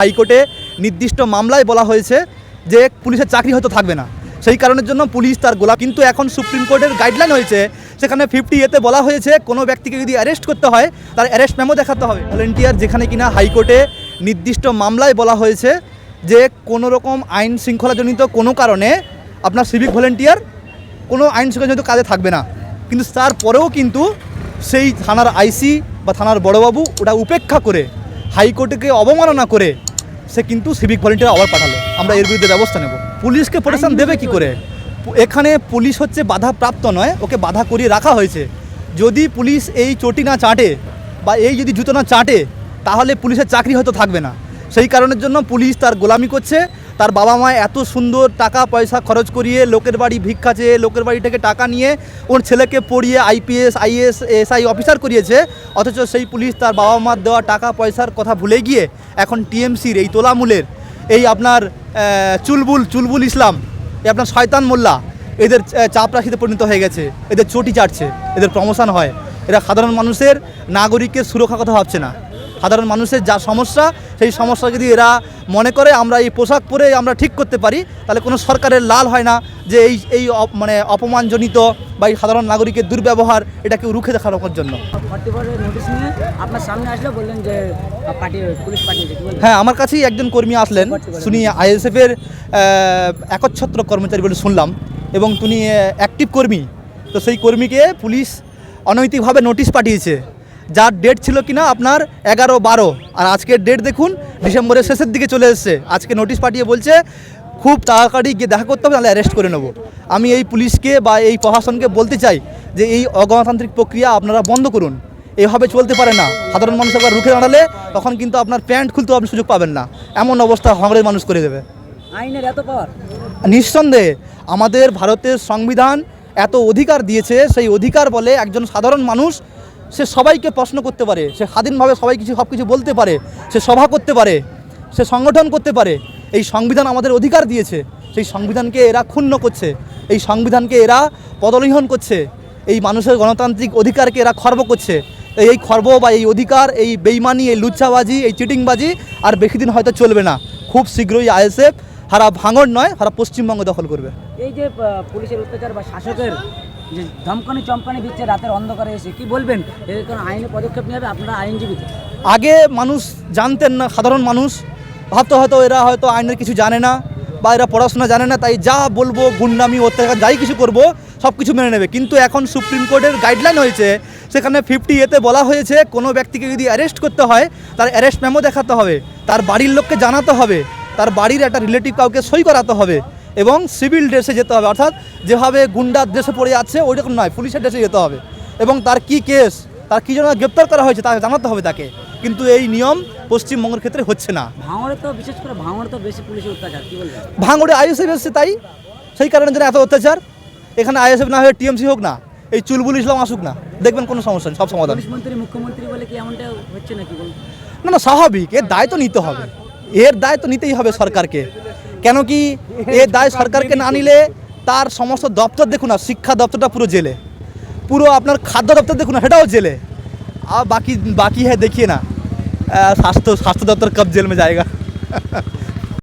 হাইকোর্টে নির্দিষ্ট মামলায় বলা হয়েছে যে পুলিশের চাকরি হয়তো থাকবে না। সেই কারণের জন্য পুলিশ তার গোলা কিন্তু এখন সুপ্রিম কোর্টের গাইডলাইন হয়েছে, সেখানে ফিফটি এতে বলা হয়েছে কোনো ব্যক্তিকে যদি অ্যারেস্ট করতে হয়, তার অ্যারেস্ট মেমো দেখাতে হবে। ভলেন্টিয়ার যেখানে কিনা হাইকোর্টে নির্দিষ্ট মামলায় বলা হয়েছে যে কোনো রকম আইন শৃঙ্খলাজনিত কোনো কারণে আপনার সিভিক ভলেন্টিয়ার কোনো আইন শৃঙ্খলাজনিত কাজে থাকবে না। কিন্তু তারপরেও কিন্তু সেই থানার আইসি বা থানার বড়বাবু ওটা উপেক্ষা করে, হাইকোর্টকে অবমাননা করে সে কিন্তু সিভিক ভলেন্টিয়ার আবার পাঠালো। আমরা এর বিরুদ্ধে ব্যবস্থা নেব। পুলিশকে প্রোটেকশন দেবে কি করে? এখানে পুলিশ হচ্ছে বাধা প্রাপ্ত নয়, ওকে বাধা করিয়ে রাখা হয়েছে। যদি পুলিশ এই চটি না চাটে বা এই যদি জুতো না চাটে, তাহলে পুলিশের চাকরি হয়তো থাকবে না। সেই কারণের জন্য পুলিশ তার গোলামি করছে তার বাবা মা এত সুন্দর টাকা পয়সা খরচ করিয়ে লোকের বাড়ি ভিক্ষা চেয়ে লোকের বাড়ি থেকে টাকা নিয়ে ওর ছেলেকে পড়িয়ে আইপিএস আইএস এসআই অফিসার করিয়েছে। অথচ সেই পুলিশ তার বাবা মার দেওয়া টাকা পয়সার কথা ভুলে গিয়ে এখন টিএমসির এই তোলামূলের এই আপনার চুলবুল চুলবুল ইসলাম এই আপনার শয়তান মোল্লা এদের আহ, চাপরাশিতে পরিণত হয়ে গেছে। এদের চটি চাটছে এদের প্রমোশন হয়। এরা সাধারণ মানুষের নাগরিকের সুরক্ষা কথা ভাবছে না। সাধারণ মানুষের যা সমস্যা সেই সমস্যা যদি এরা মনে করে আমরা এই পোশাক পরে আমরা ঠিক করতে পারি তাহলে কোনো সরকারের লাল হয় না যে এই এই মানে অপমানজনিত বা এই সাধারণ নাগরিকের দুর্ব্যবহার এটাকে রুখে দেখানোর জন্য। হ্যাঁ আমার কাছেই একজন কর্মী আসলেন শুনি আইএসএফের একচ্ছত্র কর্মচারী বলে শুনলাম এবং তিনি অ্যাক্টিভ কর্মী। তো সেই কর্মীকে পুলিশ অনৈতিকভাবে নোটিশ পাঠিয়েছে। যার ডেট ছিল কিনা আপনার এগারো বারো। আর আজকের ডেট দেখুন ডিসেম্বরের শেষের দিকে চলে এসছে। আজকে নোটিশ পাঠিয়ে বলছে খুব তাড়াতাড়ি গিয়ে দেখা করতে হবে তাহলে অ্যারেস্ট করে নেব। আমি এই পুলিশকে বা এই প্রশাসনকে বলতে চাই যে এই অগণতান্ত্রিক প্রক্রিয়া আপনারা বন্ধ করুন। এভাবে চলতে পারে না। সাধারণ মানুষ একবার রুখে দাঁড়ালে তখন কিন্তু আপনার প্যান্ট খুলতেও আপনি সুযোগ পাবেন না। এমন অবস্থা হাংরের মানুষ করে দেবে। আইনের এত পাওয়ার? নিঃসন্দেহে আমাদের ভারতের সংবিধান এত অধিকার দিয়েছে সেই অধিকার বলে একজন সাধারণ মানুষ সে সবাইকে প্রশ্ন করতে পারে, সে স্বাধীনভাবে সবাই কিছু, সব কিছু বলতে পারে, সে সভা করতে পারে, সে সংগঠন করতে পারে, এই সংবিধান আমাদের অধিকার দিয়েছে, সেই সংবিধানকে এরা ক্ষুণ্ণ করছে, এই সংবিধানকে এরা পদলিহন করছে, এই মানুষের গণতান্ত্রিক অধিকারকে এরা খর্ব করছে, এই খর্ব বা এই অধিকার, এই বেইমানি, এই লুচ্চাবাজি, এই চিটিংবাজি আর বেশি দিন হয়তো চলবে না। খুব শীঘ্রই আইএসএফ হারা ভাঙড় নয়, হারা পশ্চিমবঙ্গ দখল করবে। এই যে পুলিশের অত্যাচার বা শাসকের যে ধমকানি চমকানি দিচ্ছে, রাতের অন্ধকারে এসে। কি বলবেন? এর কোনো আইনি পদক্ষেপ নেবে? আপনারা আইনজীবী। আগে মানুষ জানতেন না, সাধারণ মানুষ। ভাবতো হয়তো এরা হয়তো আইনের কিছু জানে না, বা এরা পড়াশোনা জানে না, তাই যা বলব, গুন্ডামি, অত্যাচার, যাই কিছু করব সব কিছু মেনে নেবে। কিন্তু এখন সুপ্রিম কোর্টের গাইডলাইন হয়েছে, সেখানে ফিফটি এতে বলা হয়েছে, কোনো ব্যক্তিকে যদি অ্যারেস্ট করতে হয়, তার অ্যারেস্ট মেমো দেখাতে হবে, তার বাড়ির লোককে জানাতে হবে, তার বাড়ির একটা রিলেটিভ কাউকে সই করাতে হবে। এবং সিভিল ড্রেসে যেতে হবে। অর্থাৎ যেভাবে গুন্ডার ড্রেসে পড়ে যাচ্ছে ওই রকম নয় পুলিশের ড্রেসে যেতে হবে। এবং তার কি কেস তার কী জন্য গ্রেপ্তার করা হয়েছে তাকে জানাতে হবে তাকে। কিন্তু এই নিয়ম পশ্চিমবঙ্গের ক্ষেত্রে হচ্ছে না। ভাঙড়ে তো বিশেষ করে ভাঙড়ে তো বেশি পুলিশের অত্যাচার কি বলবেন? ভাঙড়ে আইএসএফ এসছে তাই। সেই কারণে যেন এত অত্যাচার। এখানে আইএসএফ না হয়ে টিএমসি হোক না এই চুলবুল ইসলাম আসুক না দেখবেন কোনো সমস্যা নেই সব সমাধান। মুখ্যমন্ত্রী বলে কি এমনটা হচ্ছে নাকি না না স্বাভাবিক এর দায় তো নিতে হবে। এর দায় তো নিতেই হবে সরকারকে। কেন কি এ দায় সরকারকে না নিলে তার সমস্ত দপ্তর দেখুন না শিক্ষা দপ্তরটা পুরো জেলে। পুরো আপনার খাদ্য দপ্তর দেখুন না সেটাও জেলে। আর বাকি বাকি হ্যাঁ দেখিয়ে না। স্বাস্থ্য স্বাস্থ্য দপ্তর কব জেল মে জায়গা